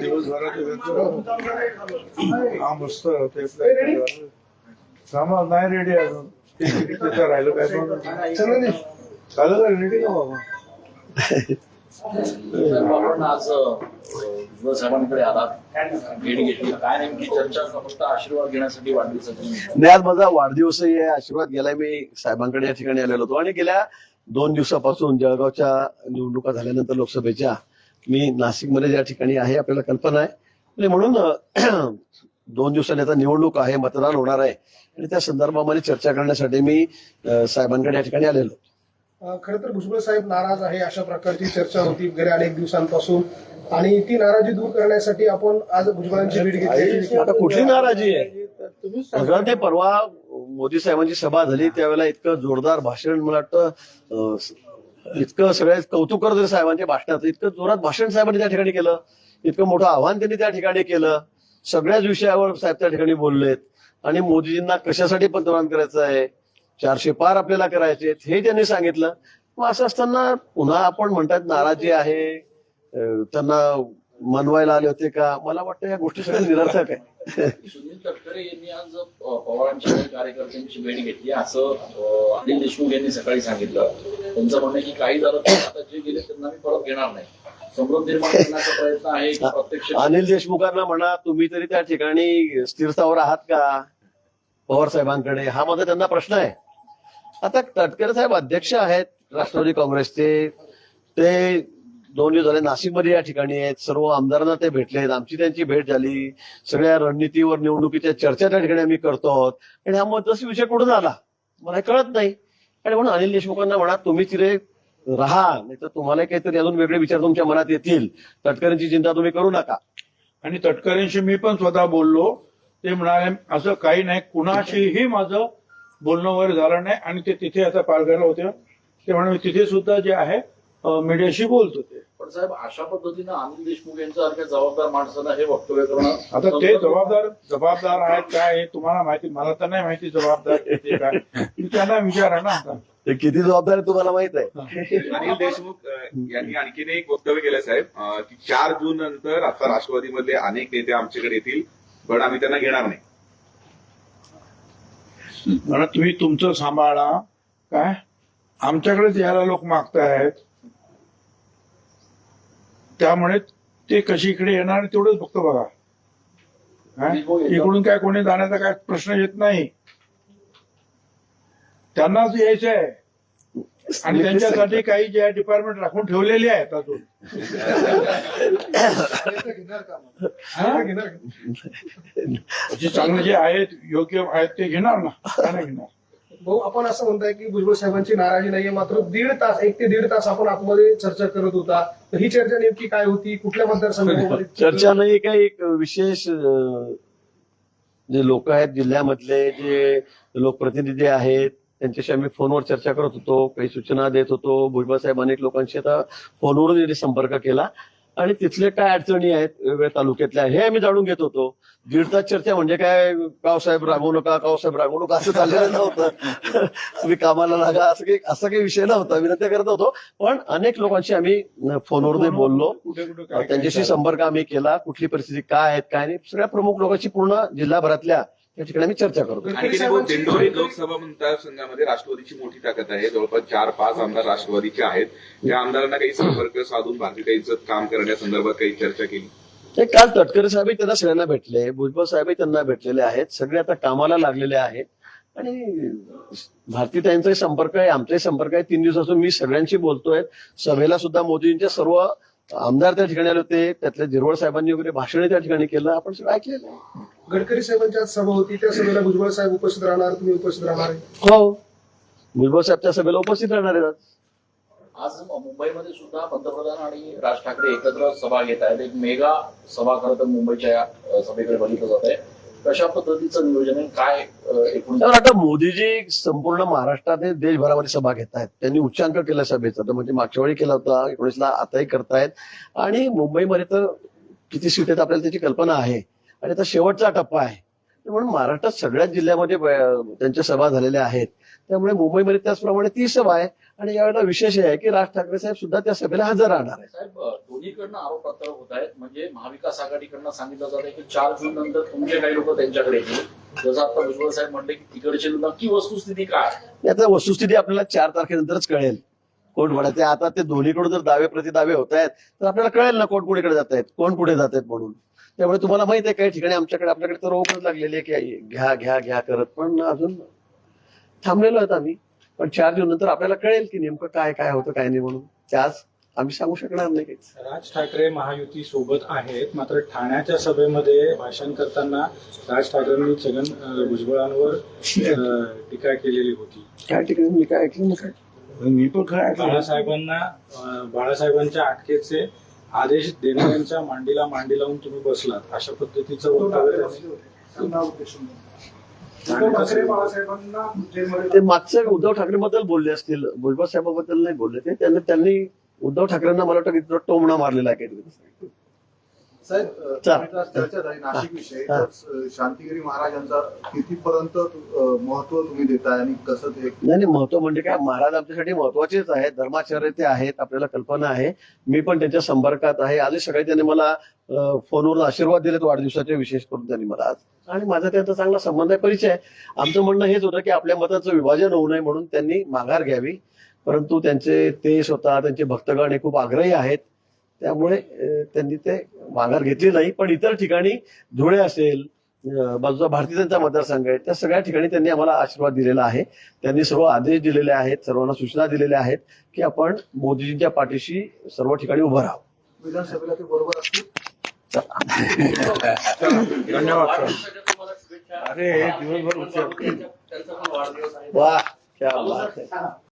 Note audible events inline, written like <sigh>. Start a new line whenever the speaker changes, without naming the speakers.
दिवसभराचे हा मस्त सामान नाही रेडी अजून. राहिलं काय झालं का रेडी का बाबा
आपण आज अ, साहेबांकडे आलात भेट घेतली काय नेमकी चर्चा का फक्त आशीर्वाद घेण्यासाठी वाढदिवसाची
नाही आज माझा वाढदिवसही आहे. आशीर्वाद गेलाय मी साहेबांकडे या ठिकाणी आलेलो होतो. आणि गेल्या दोन दिवसापासून जळगावच्या निवडणुका झाल्यानंतर लोकसभेच्या मी नाशिकमध्ये ज्या ठिकाणी आहे आपल्याला कल्पना आहे. आणि म्हणून अं, <clears throat> दोन दिवसांनी आता निवडणूक आहे मतदान होणार आहे. आणि त्या संदर्भामध्ये चर्चा करण्यासाठी मी साहेबांकडे या ठिकाणी आलेलो.
खर तर भुजबळ साहेब नाराज आहे अशा प्रकारची चर्चा होती गेल्या अनेक दिवसांपासून. आणि ती नाराजी दूर करण्यासाठी आपण आज भुजबळांची भेट घेतली.
आता कुठली नाराजी आहे? ते परवा मोदी साहेबांची सभा झाली त्यावेळेला इतकं जोरदार भाषण मला वाटतं इतकं सगळ्या कौतुक करत होते साहेबांच्या भाषणाचं इतकं जोरात भाषण साहेबांनी त्या ठिकाणी केलं इतकं मोठं आव्हान त्यांनी त्या ठिकाणी केलं सगळ्याच विषयावर साहेब त्या ठिकाणी बोललेत. आणि मोदीजींना कशासाठी पंतप्रधान करायचं आहे? चारशे पार आपल्याला करायचे हे त्यांनी सांगितलं. मग असं असताना पुन्हा आपण म्हणतात नाराजी आहे त्यांना मनवायला आले होते का? मला वाटतं या गोष्टी सगळ्या निरर्थक आहे.
सुनील तटकरे यांनी आज पवारांच्या कार्यकर्त्यांची भेट घेतली. असं अनिल देशमुख यांनी सकाळी सांगितलं. त्यांचं म्हणणं की काही झालं आता जे गेले त्यांना मी परत घेणार नाही. समृद्ध निर्माण करण्याचा प्रयत्न आहे की प्रत्यक्ष
अनिल देशमुखांना म्हणा तुम्ही तरी त्या ठिकाणी स्थिरस्थावर आहात का? पवार साहेबांकडे. हा माझा त्यांना प्रश्न आहे. आता तटकरे साहेब अध्यक्ष आहेत राष्ट्रवादी काँग्रेसचे. ते दोन दिवस झाले नाशिकमध्ये या ठिकाणी आहेत. सर्व आमदारांना ते भेटले आहेत. आमची त्यांची भेट झाली. सगळ्या रणनीतीवर निवडणुकीच्या चर्चा त्या ठिकाणी आम्ही करतो आहोत. आणि हा महत्त्वाचा विषय कुठून आला? मला हे कळत नाही. आणि म्हणून अनिल देशमुखांना म्हणा तुम्ही तिथे राहा. नाही तर तुम्हाला काहीतरी अजून वेगळे विचार तुमच्या मनात येतील. तटकऱ्यांची चिंता तुम्ही करू नका.
आणि तटकरेंशी मी पण स्वतः बोललो. ते म्हणाले असं काही नाही. कुणाशीही माझं बोलणं वगैरे झालं नाही. आणि ते तिथे आता पालघरला होते. ते म्हणाले तिथे सुद्धा जे आहे मीडियाशी बोलत होते
पण साहेब अशा पद्धतीनं अनिल देशमुख यांच्यासारख्या जबाबदार माणसांना हे वक्तव्य करणं
आता ते जबाबदार जबाबदार आहेत काय हे तुम्हाला माहिती मला तर नाही माहिती जबाबदार ते काय. तुम्ही त्यांना विचारा ना आता.
ते किती जबाबदार आहे तुम्हाला माहीत आहे?
अनिल देशमुख अ, यांनी आणखीन एक वक्तव्य केलं साहेब. अ, की चार जून नंतर आता राष्ट्रवादीमधले अनेक नेते आमच्याकडे येतील पण आम्ही त्यांना घेणार नाही.
म्हणा तुम्ही तुमचं सांभाळा. काय? आमच्याकडेच यायला लोक मागतायत. त्यामुळे ते कशी इकडे येणार तेवढंच फक्त बघा? इकडून काय कोणी जाण्याचा काय प्रश्न येत नाही. त्यांनाच यायचं आहे. आणि त्यांच्यासाठी काही जे डिपार्टमेंट राखून ठेवलेली आहेत अजून? <laughs> जे चांगले जे आहेत योग्य आहेत ते घेणार ना. का नाही घेणार.
भाऊ आपण असं म्हणताय की भुजबळ साहेबांची नाराजी नाहीये मात्र दीड तास एक ते दीड तास आपण आतमध्ये चर्चा करत होता. तर ही चर्चा नेमकी काय होती? कुठल्या मतदारसंघामध्ये <laughs>
चर्चा नाही काही एक विशेष जे लोक आहेत जिल्ह्यामधले जे लोकप्रतिनिधी आहेत त्यांच्याशी आम्ही फोनवर चर्चा करत होतो काही सूचना देत होतो. भुजबळ साहेब अनेक लोकांशी आता फोनवरून संपर्क केला. आणि तिथले काय अडचणी आहेत वेगवेगळ्या तालुक्यातल्या हे आम्ही जाणून घेत होतो. दीड तास चर्चा म्हणजे काय कावसाहेब रागवू नका कावसाहेब रागवू नका असं चाललेलं नव्हतं. तुम्ही कामाला लागा असं काही असा काही विषय नव्हता विनंती करत होतो पण अनेक लोकांशी आम्ही फोनवर बोललो. त्यांच्याशी संपर्क आम्ही केला कुठली परिस्थिती काय आहेत काय नाही. सगळ्या प्रमुख लोकांची पूर्ण जिल्हाभरातल्या या ठिकाणी आम्ही चर्चा करतो.
आणखीन एक गोष्ट, दिंडोरी लोकसभा मतदारसंघामध्ये राष्ट्रवादीची मोठी ताकद आहे. जवळपास चार पाच आमदार राष्ट्रवादीचे आहेत. त्या आमदारांना काही संपर्क साधून भारतीताईचं काम करण्यासंदर्भात काही चर्चा केली.
ते काल तटकरे साहेबही त्यांना सगळ्यांना भेटले भुजबळ साहेबही त्यांना भेटलेले आहेत. सगळे आता कामाला लागलेले आहेत. आणि भारतीताईंचाही संपर्क आहे आमचाही संपर्क आहे. तीन दिवसापासून मी सगळ्यांशी बोलतोय. सभेला सुद्धा मोदींचे सर्व आमदार त्या ठिकाणी आले होते त्यातल्या झिरवळ साहेबांनी वगैरे भाषण त्या ठिकाणी केलं आपण सगळं ऐकलेलं आहे
गडकरी साहेबांची आज सभा होती त्या सभेला भुजबळ साहेब उपस्थित राहणार तुम्ही उपस्थित राहणार आहे.
हो भुजबळ साहेब त्या सभेला उपस्थित राहणार आहेत आज.
आज मुंबईमध्ये सुद्धा पंतप्रधान आणि राज ठाकरे एकत्र सभा घेत आहेत एक मेगा सभा खरं तर मुंबईच्या या, अ, सभेकडे बघितलं जात आहे कशा पद्धतीचं नियोजन आहे? काय एकूण
आता मोदीजी संपूर्ण महाराष्ट्रात देशभरामध्ये सभा घेत आहेत त्यांनी उच्चांक केला सभेचा. तर म्हणजे मागच्या वेळी केला होता एकोणीसला आताही करतायत. आणि मुंबईमध्ये तर किती सीट आहेत आपल्याला त्याची कल्पना आहे. आणि आता शेवटचा टप्पा आहे. म्हणून महाराष्ट्रात सगळ्याच जिल्ह्यामध्ये त्यांच्या सभा झालेल्या आहेत. त्यामुळे मुंबईमध्ये त्याचप्रमाणे ती सभा आहे. आणि यावेळेला विशेष हे आहे की राज ठाकरे साहेब सुद्धा त्या सभेला हजर राहणार
अ, दोन्हीकडनं आरोप प्रत्यारोप होत आहेत. म्हणजे महाविकास आघाडीकडनं सांगितलं जात आहे की चार जून नंतर तुमचे काही लोक त्यांच्याकडे येतील. जसं आता भुजबळ साहेब म्हणले की तिकडची नक्की वस्तुस्थिती काय?
याचा वस्तुस्थिती आपल्याला चार तारखेनंतरच कळेल. कोण म्हणत आता ते दोन्हीकडून जर दावे प्रतिदावे होत आहेत तर आपल्याला कळेल ना कोण कुणीकडे जात आहेत कोण पुढे जात आहेत म्हणून. त्यामुळे तुम्हाला माहीत आहे काही ठिकाणी आमच्याकडे आपल्याकडे तर रोखच लागलेली आहे की घ्या घ्या घ्या करत. पण अजून थांबलेलो आहेत आम्ही. पण चार जून नंतर आपल्याला कळेल की नेमकं काय काय होतं काय नाही म्हणून. त्याच आम्ही सांगू शकणार नाही. काहीच
राज ठाकरे महायुती सोबत आहेत मात्र ठाण्याच्या सभेमध्ये भाषण करताना राज ठाकरेंनी छगन भुजबळांवर टीका केलेली होती.
काय ठिकाणी मी काय ऐकलं नाही काय?
मी पण खरं ऐकलं.
बाळासाहेबांना बाळासाहेबांच्या अटकेचे आदेश देणाऱ्यांच्या मांडीला मांडी लावून तुम्ही बसलात अशा पद्धतीचं वक्तव्य
ते मागचं उद्धव ठाकरे बद्दल बोलले असतील. भुजबळ साहेबाबद्दल नाही बोलले ते. त्यांनी त्यांनी उद्धव ठाकरेंना मला वाटतं टोमणा मारलेला आहे काहीतरी
साहेब नाशिक विषयी शांतिगिरी महाराजांचा कितीपर्यंत महत्त्व तुम्ही देताय आणि कसं ते
नाही नाही महत्त्व म्हणजे काय? महाराज आमच्यासाठी महत्वाचेच आहेत धर्माचार्य ते आहेत आपल्याला कल्पना आहे. मी पण त्यांच्या संपर्कात आहे. आधी सगळे त्यांनी मला अं, फोनवरून आशीर्वाद दिलेत वाढदिवसाचे विशेष करून त्यांनी मला आज. आणि माझा त्यांचा चांगला संबंध आहे परिचय आमचं म्हणणं हेच होतं की आपल्या मताचं विभाजन होऊ नये म्हणून त्यांनी माघार घ्यावी. परंतु त्यांचे ते स्वतः त्यांचे भक्तगण हे खूप आग्रही आहेत. त्यामुळे त्यांनी ते माघार घेतली नाही. पण इतर ठिकाणी धुळे असेल बाजूचा भारतीय जनता मतदारसंघ आहे त्या सगळ्या ठिकाणी त्यांनी आम्हाला आशीर्वाद दिलेला आहे. त्यांनी सर्व आदेश दिलेले आहेत सर्वांना सूचना दिलेल्या आहेत की आपण मोदीजींच्या पाठीशी सर्व ठिकाणी उभं राहावं.
विधानसभेला ते बरोबर असतील?
धन्यवाद. अरे, हे दिवसभर उशीर.
त्यांचा पण वाढदिवस आहे
वा क्या बात है.